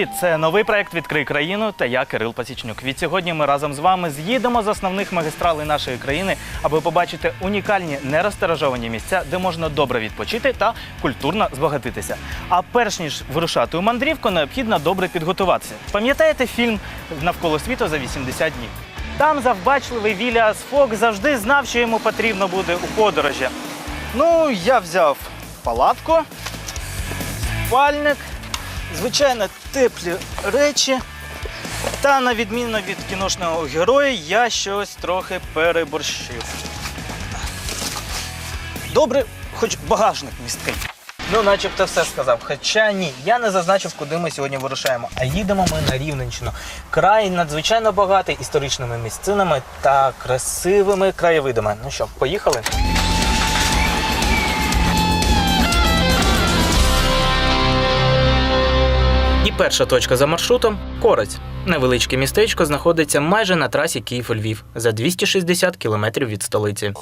привіт! Це новий проект Відкрий країну та я Кирил Пасічнюк. Від сьогодні ми разом з вами з'їдемо з основних магістралей нашої країни, аби побачити унікальні нерозтиражовані місця, де можна добре відпочити та культурно збагатитися. А перш ніж вирушати у мандрівку, необхідно добре підготуватися. Пам'ятаєте фільм Навколо світу за 80 днів? Там завбачливий Віліас Фок завжди знав, що йому потрібно буде у подорожі. Ну, я взяв палатку, спальник, звичайно, теплі речі. Та на відміну від кіношного героя, я щось трохи переборщив. Добре, хоч багажник місткий. Ну, начебто все сказав. Хоча ні, я не зазначив, куди ми сьогодні вирушаємо. А їдемо ми на Рівненщину. Край надзвичайно багатий історичними місцинами та красивими краєвидами. Ну що, поїхали? Перша точка за маршрутом Корець. Невеличке містечко знаходиться майже на трасі Київ-Львів за 260 кілометрів від столиці.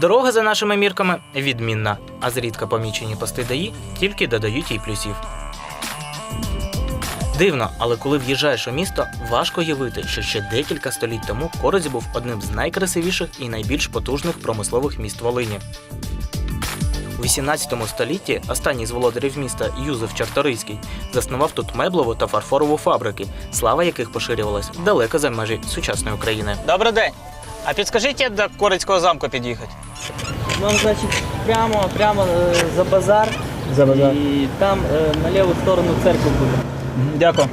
Дорога за нашими мірками відмінна, а зрідка помічені пости ДАІ тільки додають їй плюсів. Дивно, але коли в'їжджаєш у місто, важко уявити, що ще декілька століть тому Корець був одним з найкрасивіших і найбільш потужних промислових міст Волині. У 18 столітті останній з володарів міста Юзеф Чарторийський заснував тут меблову та фарфорову фабрики, слава яких поширювалась далеко за межі сучасної України. Добрий день. А підскажіть, як до Корицького замку під'їхати? Вам, значить, прямо, прямо е, за базар. За базар. І там е, на ліву сторону церква буде. Дякую.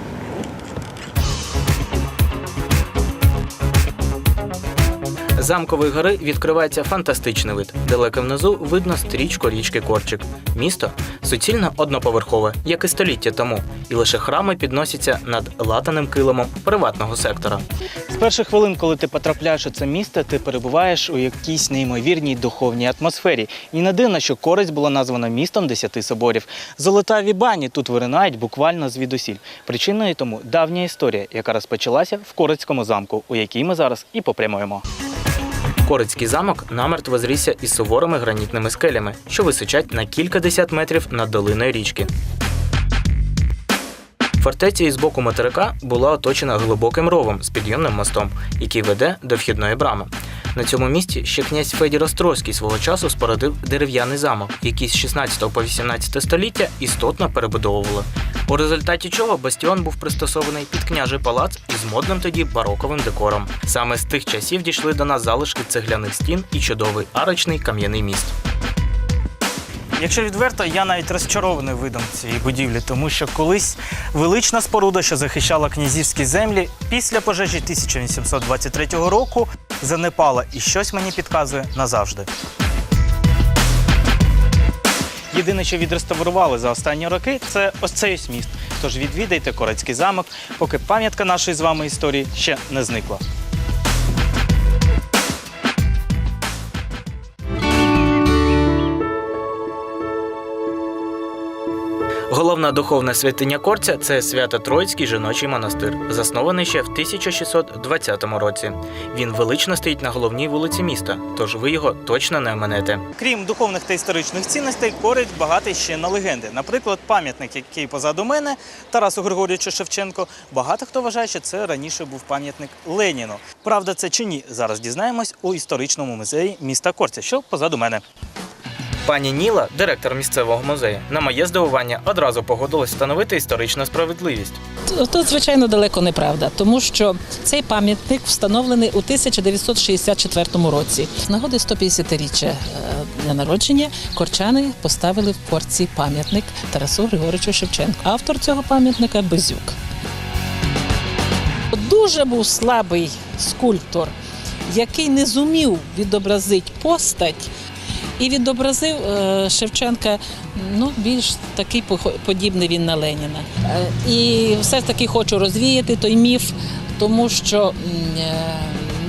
Замкової гори відкривається фантастичний вид. Далеко внизу видно стрічку річки Корчик. Місто суцільно одноповерхове, як і століття тому, і лише храми підносяться над латаним килимом приватного сектора. З перших хвилин, коли ти потрапляєш у це місто, ти перебуваєш у якійсь неймовірній духовній атмосфері. І не дивно, що Корець було названо містом десяти соборів. Золотаві бані тут виринають буквально звідусіль. Причиною тому давня історія, яка розпочалася в Корецькому замку, у який ми зараз і попрямуємо. Корицький замок намертво зрісся із суворими гранітними скелями, що височать на кількадесят метрів над долиною річки. Фортеця із боку материка була оточена глибоким ровом з підйомним мостом, який веде до вхідної брами. На цьому місці ще князь Федір Острозький свого часу спородив дерев'яний замок, який з 16 по 18 століття істотно перебудовували. У результаті чого бастіон був пристосований під княжий палац із модним тоді бароковим декором. Саме з тих часів дійшли до нас залишки цегляних стін і чудовий арочний кам'яний міст. Якщо відверто, я навіть розчарований видом цієї будівлі, тому що колись велична споруда, що захищала князівські землі, після пожежі 1823 року занепала і щось мені підказує назавжди. Єдине, що відреставрували за останні роки, це ось цей ось міст. Тож відвідайте Корецький замок, поки пам'ятка нашої з вами історії ще не зникла. Головна духовна святиня Корця це Свято-Троїцький жіночий монастир, заснований ще в 1620 році. Він велично стоїть на головній вулиці міста, тож ви його точно не оминете. Крім духовних та історичних цінностей, Корець багатий ще на легенди. Наприклад, пам'ятник, який позаду мене, Тарасу Григорійовичу Шевченко. Багато хто вважає, що це раніше був пам'ятник Леніну. Правда, це чи ні? Зараз дізнаємось у історичному музеї міста Корця, що позаду мене. Пані Ніла, директор місцевого музею, на моє здивування одразу погодилась встановити історичну справедливість. Тут, звичайно, далеко неправда, тому що цей пам'ятник встановлений у 1964 році. З нагоди 150-річчя е, дня народження корчани поставили в корці пам'ятник Тарасу Григоровичу Шевченку. Автор цього пам'ятника Безюк. Дуже був слабий скульптор, який не зумів відобразити постать. І відобразив е, Шевченка ну, більш такий подібний він на Леніна. Е, і все ж таки хочу розвіяти той міф, тому що е,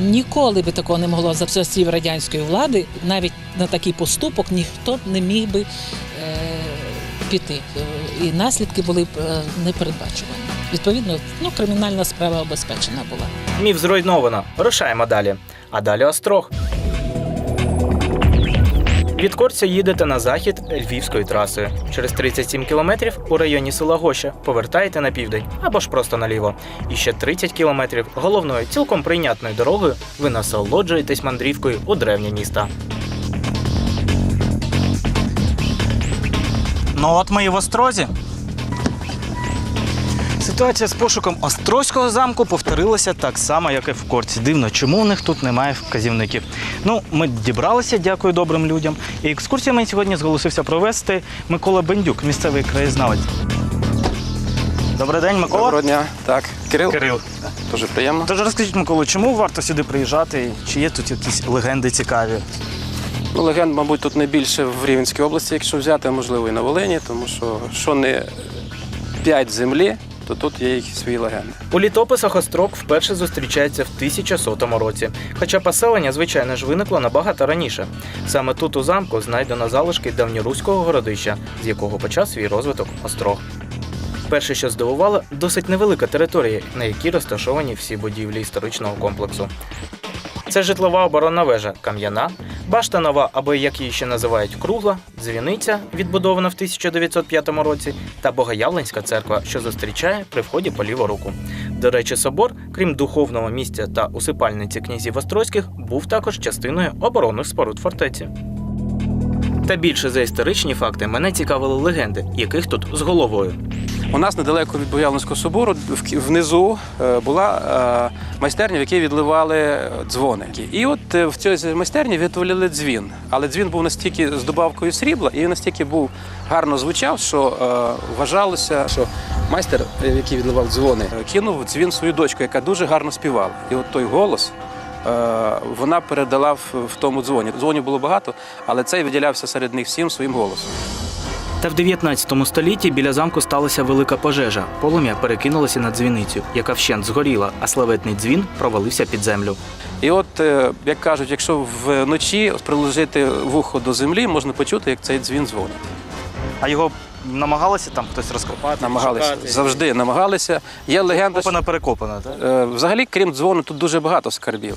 ніколи би такого не могло за часів радянської влади, навіть на такий поступок ніхто не міг би піти. І наслідки були б непередбачувані. Відповідно, ну, кримінальна справа обезпечена була. Міф зруйновано. Рушаємо далі. А далі острог. Від Корця їдете на захід львівською трасою. Через 37 кілометрів у районі села Гоща повертаєте на південь або ж просто наліво. І ще 30 кілометрів головною цілком прийнятною дорогою ви насолоджуєтесь мандрівкою у древнє міста. Ну от ми і в Острозі. Ситуація з пошуком Острозького замку повторилася так само, як і в Корці. Дивно, чому у них тут немає вказівників. Ну, ми дібралися, дякую добрим людям. І екскурсію мені сьогодні зголосився провести Микола Бендюк, місцевий краєзнавець. Добрий день, Микола. Доброго дня. Так, Кирил, Кирил. дуже приємно. Тож розкажіть, Микола, чому варто сюди приїжджати? Чи є тут якісь легенди цікаві? Ну, легенд, мабуть, тут не більше в Рівненській області, якщо взяти, можливо, і на Волині, тому що що не п'ять землі, то тут є їх свої легенди. У літописах Острог вперше зустрічається в 1100 році, хоча поселення, звичайно ж, виникло набагато раніше. Саме тут у замку знайдено залишки давньоруського городища, з якого почав свій розвиток Острог. Перше, що здивувало, досить невелика територія, на якій розташовані всі будівлі історичного комплексу. Це житлова оборонна вежа кам'яна, башта нова, або як її ще називають кругла, дзвіниця, відбудована в 1905 році, та Богоявленська церква, що зустрічає при вході по ліву руку. До речі, собор, крім духовного місця та усипальниці князів Острозьких, був також частиною оборонних споруд фортеці. Та більше за історичні факти мене цікавили легенди, яких тут з головою. У нас недалеко від Боявленського собору внизу е, була е, майстерня, в якій відливали дзвони. І от е, в цій майстерні виготовляли дзвін. Але дзвін був настільки з добавкою срібла, і настільки був гарно звучав, що вважалося, що майстер, який відливав дзвони, кинув дзвін свою дочку, яка дуже гарно співала. І от той голос. Вона передала в тому дзвоні. Дзвонів було багато, але цей виділявся серед них всім своїм голосом. Та в 19 столітті біля замку сталася велика пожежа. Полум'я перекинулося на дзвіницю, яка вщент згоріла, а славетний дзвін провалився під землю. І от, е, як кажуть, якщо вночі приложити вухо до землі, можна почути, як цей дзвін дзвонить. А його намагалися там хтось розкопати? Намагалися завжди намагалися. Є легенда. що, Копана перекопана, так? е, Взагалі, крім дзвону, тут дуже багато скарбів.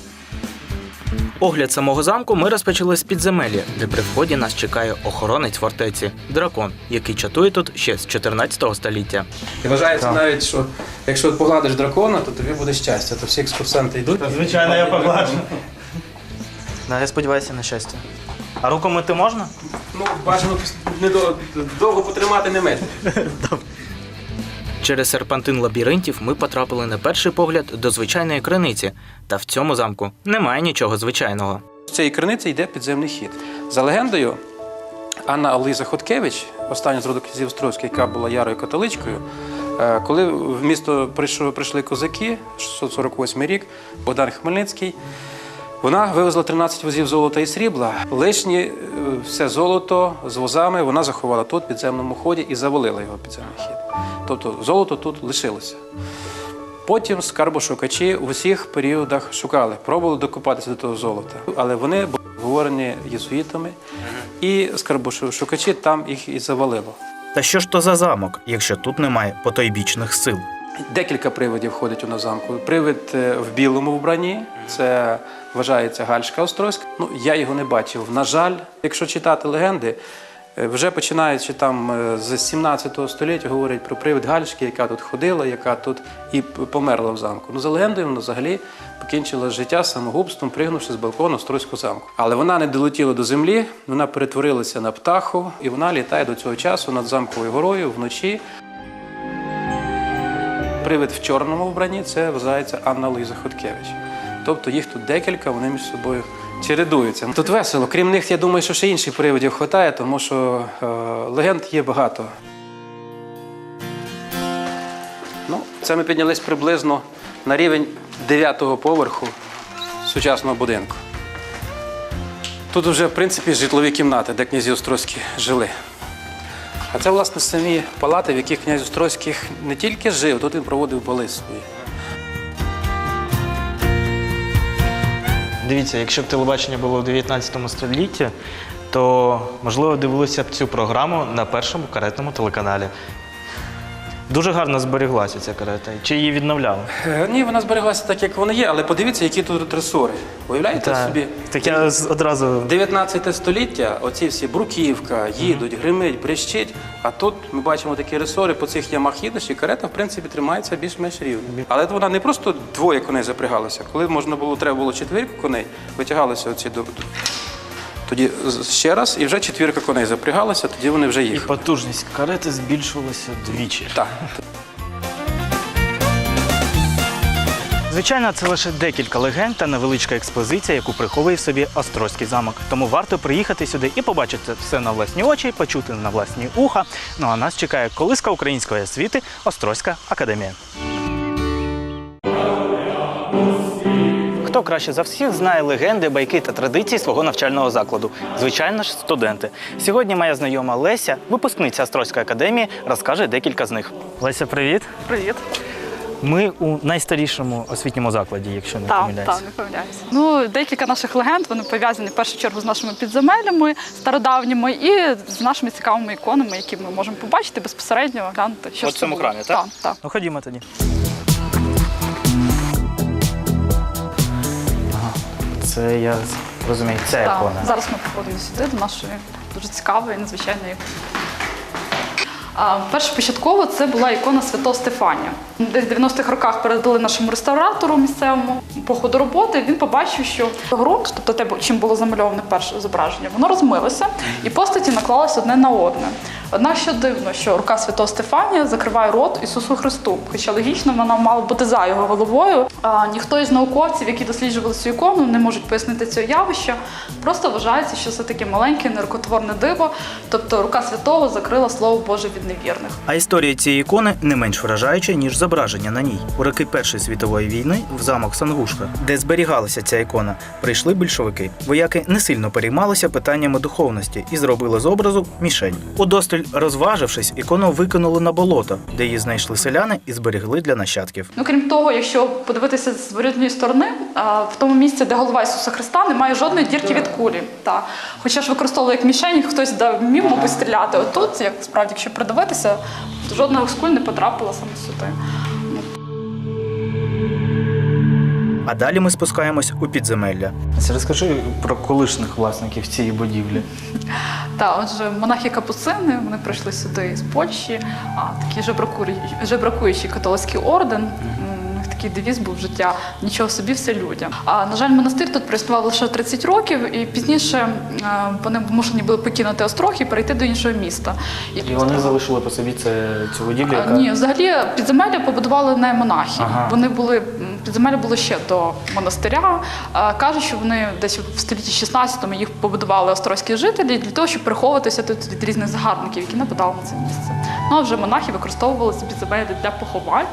Огляд самого замку ми розпочали з підземелля, де при вході нас чекає охоронець фортеці дракон, який чатує тут ще з 14 століття. І вважається навіть, що якщо погладиш дракона, то тобі буде щастя. То всі екскурсанти йдуть. Звичайно, я погладжу. Да, я сподіваюся на щастя. А руку мити можна? Ну, бажано довго потримати не мити. Через серпантин лабіринтів ми потрапили на перший погляд до звичайної криниці, та в цьому замку немає нічого звичайного. З цієї криниці йде підземний хід. За легендою, Анна Олиза Хоткевич, остання з роду князів Острозьких, яка була ярою католичкою, е, коли в місто прийшли козаки, 648 рік, Богдан Хмельницький, вона вивезла 13 возів золота і срібла. Лишнє е, все золото з возами вона заховала тут, в підземному ході, і завалила його підземний хід. Тобто золото тут лишилося. Потім скарбошукачі в усіх періодах шукали, пробували докопатися до того золота. Але вони були говорені єсуїтами, і скарбошукачі там їх і завалило. Та що ж то за замок, якщо тут немає потойбічних сил? Декілька привидів ходять у нас замку. Привид е, в білому вбранні це вважається Гальшка Острозька. Ну я його не бачив. На жаль, якщо читати легенди, вже починаючи там е, з 17 століття говорять про привид Гальшки, яка тут ходила, яка тут і померла в замку. Ну за легендою, вона взагалі покінчила життя самогубством, пригнувши з балкону Острозького замку. Але вона не долетіла до землі, вона перетворилася на птаху, і вона літає до цього часу над замковою горою вночі. Привид в чорному вбранні це вважається Анна Луїза Хоткевич. Тобто їх тут декілька, вони між собою чередуються. Тут весело. Крім них, я думаю, що ще інших привидів вистачає, тому що е, легенд є багато. Ну, це ми піднялись приблизно на рівень 9-го поверху сучасного будинку. Тут вже, в принципі, житлові кімнати, де князі Острозькі жили. А це, власне, самі палати, в яких князь Острозьких не тільки жив, тут він проводив бали свої. Дивіться, якщо б телебачення було в 19 столітті, то можливо дивилися б цю програму на першому каретному телеканалі. Дуже гарно зберіглася ця карета. Чи її відновляли? Е, Ні, вона збереглася так, як вона є, але подивіться, які тут ресори. Уявляєте собі? Так я з- одразу 19 століття, оці всі бруківка, їдуть, гримить, брещить. А тут ми бачимо такі ресори, по цих ямах їдеш, і карета, в принципі, тримається більш-менш рівно. Але вона не просто двоє коней запрягалася. Коли можна було, треба було четвірку коней, витягалися оці до. Тоді ще раз, і вже четвірка коней запрягалася, тоді вони вже і потужність карети збільшувалася двічі. Так. Звичайно, це лише декілька легенд та невеличка експозиція, яку приховує в собі Острозький замок. Тому варто приїхати сюди і побачити все на власні очі, почути на власні уха. Ну а нас чекає колиска української освіти Острозька академія. Хто краще за всіх знає легенди, байки та традиції свого навчального закладу? Звичайно ж, студенти. Сьогодні моя знайома Леся, випускниця Острозької академії, розкаже декілька з них. Леся, привіт. Привіт. Ми у найстарішому освітньому закладі, якщо не Так, помиляюся. так, не помиляюся. Ну, декілька наших легенд вони пов'язані в першу чергу з нашими підземеллями стародавніми і з нашими цікавими іконами, які ми можемо побачити безпосередньо глянути. Що в цьому храмі, так? Так, так. Ну ходімо тоді. Це я розумію, це Так. ікона. Зараз ми приходимо сюди до нашої дуже цікавої, надзвичайної. А, перше це була ікона Святого Стефанія. Десь в 90-х роках передали нашому реставратору місцевому по ходу роботи. Він побачив, що ґрунт, тобто те, чим було замальоване перше зображення, воно розмилося і постаті наклалися одне на одне. Однак що дивно, що рука Святого Стефанія закриває рот Ісусу Христу, хоча логічно вона мала бути за його головою. А ніхто із науковців, які досліджували цю ікону, не можуть пояснити цього явища. Просто вважається, що це таке маленьке нерукотворне диво, тобто рука святого закрила слово Боже від невірних. А історія цієї ікони не менш вражаюча, ніж зображення на ній. У роки Першої світової війни в замок Сангушка, де зберігалася ця ікона, прийшли більшовики. Вояки не сильно переймалися питаннями духовності і зробили з образу мішень. Удосталь розважившись, ікону викинули на болото, де її знайшли селяни і зберегли для нащадків. Ну, крім того, якщо подивитися з ворітної сторони, в тому місці, де голова Ісуса Христа, немає жодної дірки від кулі. Та. Хоча ж використовували як мішень, хтось міг мабуть, стріляти. Отут, як справді, якщо придивитися, жодна з куль не потрапила саме сюди. А далі ми спускаємось у підземелля. Розкажи про колишніх власників цієї будівлі. Так, отже, монахи капуцини вони прийшли сюди з Польщі, а такий жебракуючий, жебракуючий католицький орден. Такий девіз був життя нічого собі, все людям. А на жаль, монастир тут проіснував лише 30 років, і пізніше е, вони вимушені були покинути острог і перейти до іншого міста. І вони залишили по собі це, цю будівлю, яка Ні, взагалі підземелля побудували не монахи. Ага. Вони були підземелля було ще до монастиря. А, Кажуть, що вони десь в столітті 16-му їх побудували острозькі жителі для того, щоб приховуватися тут від різних загарбників, які нападали на це місце. Ну а вже монахи використовували ці підземелля для поховань,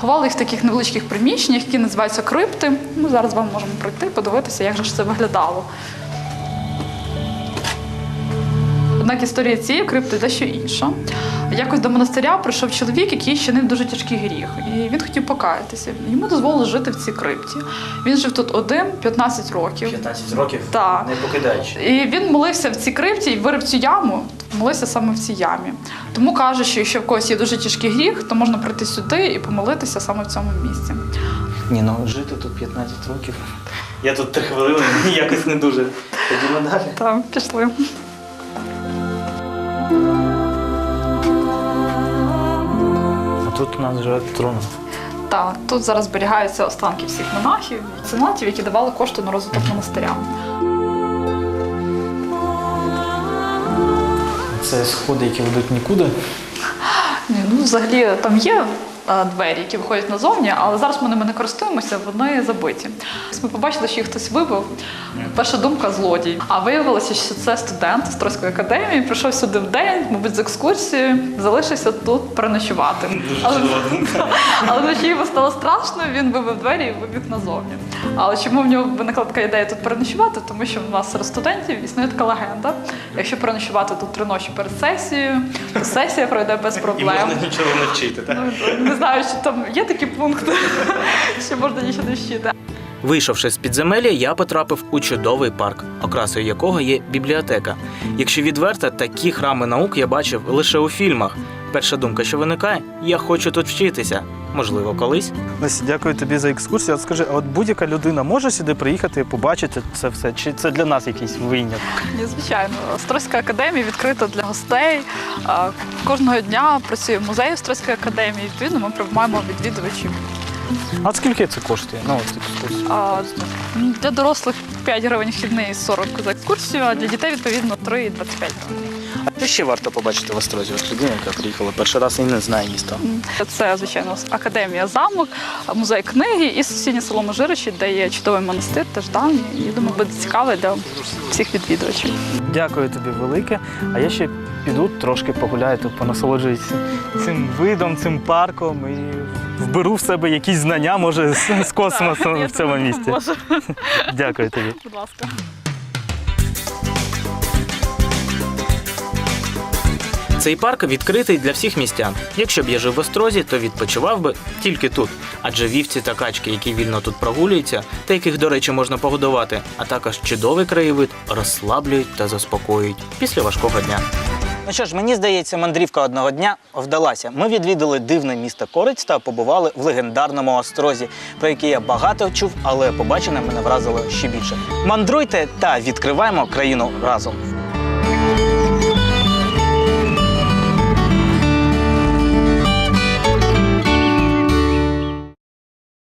ховали їх в таких невеличких приміщеннях, які називаються крипти. Ми зараз вам можемо пройти, подивитися, як же це виглядало. Однак історія цієї крипти дещо інша. Якось до монастиря прийшов чоловік, який чинив дуже тяжкий гріх, і він хотів покаятися. Йому дозволили жити в цій крипті. Він жив тут один 15 років. 15 років Так. не покидаючи. І він молився в цій крипті і вирив цю яму, молився саме в цій ямі. Тому каже, що якщо в когось є дуже тяжкий гріх, то можна прийти сюди і помолитися саме в цьому місці. Ні, ну жити тут 15 років. Я тут три хвилини, якось не дуже. Ходімо далі. Так, пішли. Тут у нас вже труна. Так, тут зараз зберігаються останки всіх монахів, сенатів, які давали кошти на розвиток монастиря. Це сходи, які ведуть нікуди. Ні, ну взагалі там є двері, які виходять назовні, але зараз ми ними не користуємося, вони забиті. Ми побачили, що їх хтось вибив. Перша думка злодій. А виявилося, що це студент Острозької академії, прийшов сюди в день, мабуть, з екскурсією, залишився тут переночувати. Але вночі йому стало страшно, він вибив двері і вибіг назовні. Але чому в нього виникла така ідея тут переночувати? Тому що в нас серед студентів існує така легенда. Якщо переночувати тут три ночі перед сесією, то сесія пройде без проблем. Можна нічого не вчити, так? Ну, не знаю, чи там є такі пункти, що можна нічого не вчити. Вийшовши з підземелля, я потрапив у чудовий парк, окрасою якого є бібліотека. Якщо відверто, такі храми наук я бачив лише у фільмах. Перша думка, що виникає, я хочу тут вчитися. Можливо, колись. Лесі, дякую тобі за екскурсію. От скажи, а от будь-яка людина може сюди приїхати і побачити це все? Чи це для нас якийсь виняток? Ні, звичайно, Острозька академія відкрита для гостей. Кожного дня працює музей Острозької академії. Відповідно, ми приймаємо відвідувачів. А скільки це коштує? Ну, от екскурсія. А, Для дорослих 5 гривень вхідний 40 за екскурсію, а для дітей відповідно 3,25 гривень. Що ще варто побачити в Острозі? От людина, яка приїхала перший раз і не знає міста. Це, звичайно, академія замок, музей книги і сусіднє село Межиричі, де є чудовий монастир, теж давній. І думаю, буде цікавий для всіх відвідувачів. Дякую тобі велике. А я ще піду трошки погуляю тут, понасолоджуюсь цим видом, цим парком і вберу в себе якісь знання, може, з, з космосу в цьому місті. Дякую тобі. Будь ласка. Цей парк відкритий для всіх містян. Якщо б я жив в Острозі, то відпочивав би тільки тут. Адже вівці та качки, які вільно тут прогулюються, та яких, до речі, можна погодувати, а також чудовий краєвид розслаблюють та заспокоюють після важкого дня. Ну що ж, мені здається, мандрівка одного дня вдалася. Ми відвідали дивне місто Кориць та побували в легендарному острозі, про який я багато чув, але побачене мене вразило ще більше. Мандруйте та відкриваємо країну разом.